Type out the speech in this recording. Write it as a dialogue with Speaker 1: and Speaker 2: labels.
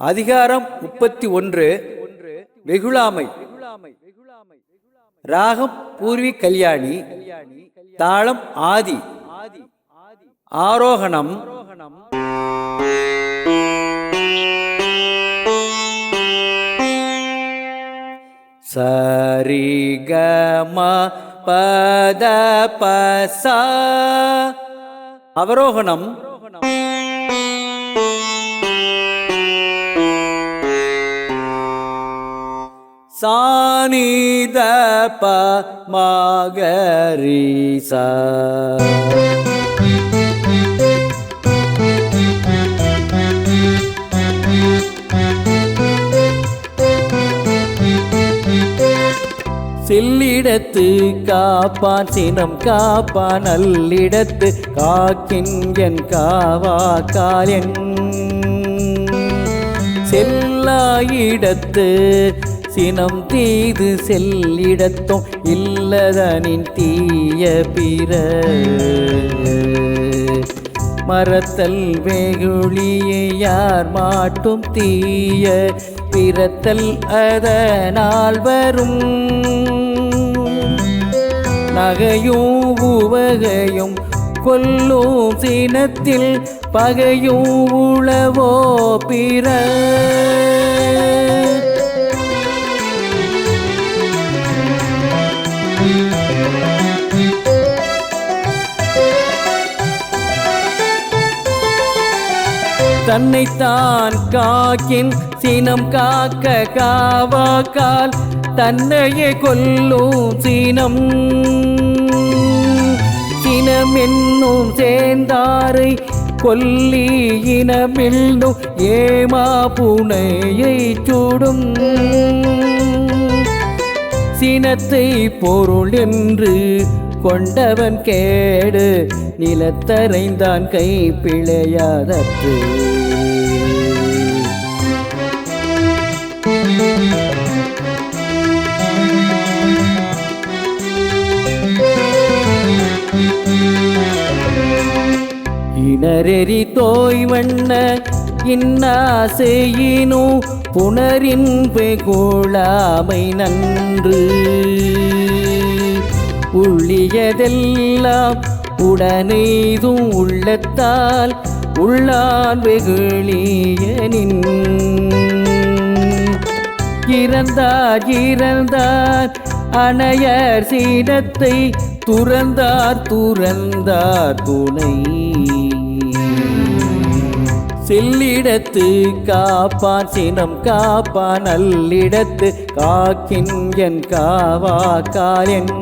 Speaker 1: அதிகாரம் முப்பத்தி ஒன்று வெகுளாமை. ராகம் பூர்வி கல்யாணி தாளம் ஆதி. ஆரோகணம். சரிகமா பத பசா அவரோகணம். சானித ப மகரிசா சில்லிடத்து காப்பான் சினம் காப்பான் நல்லிடத்து காக்கின் காவா காலன். செல்லாயிடத்து சினம் தீது செல்லிடத்தும் இல்லதனின் தீய பிற மறத்தல் வெகுளியை யார் மாட்டும் தீய பிறத்தல் அதனால் வரும். நகையும் உவகையும் கொல்லும் சினத்தில் பகையும் உளவோ பிற தன்னைத்தான் காக்கின் சினம் காக்க காவாக்கால் தன்னையே கொல்லும் சினம். சினம் என்னும் சேர்ந்தாரை கொல்லி இனமில்லும் ஏமா புனையை சுடும். சினத்தை பொருள் என்று கொண்டவன் கேடு நிலத்தரைந்தான் கை பிழையாதற்று. இனரெறி தோய்வண்ண இன்னாசையினோ புனரின் வெகுளாமை நன்று. உள்ளியதெல்லாம் உடனெய்தும் உள்ளத்தால் உள்ளான் வெகுளியனின் இறந்தார் இறந்தார் அணையர் சீனத்தை துறந்தார் துறந்தார் துணை. செல்லிடத்து காப்பான் சினம் காப்பான் நல்லிடத்து காக்கின் என் காவா காலன்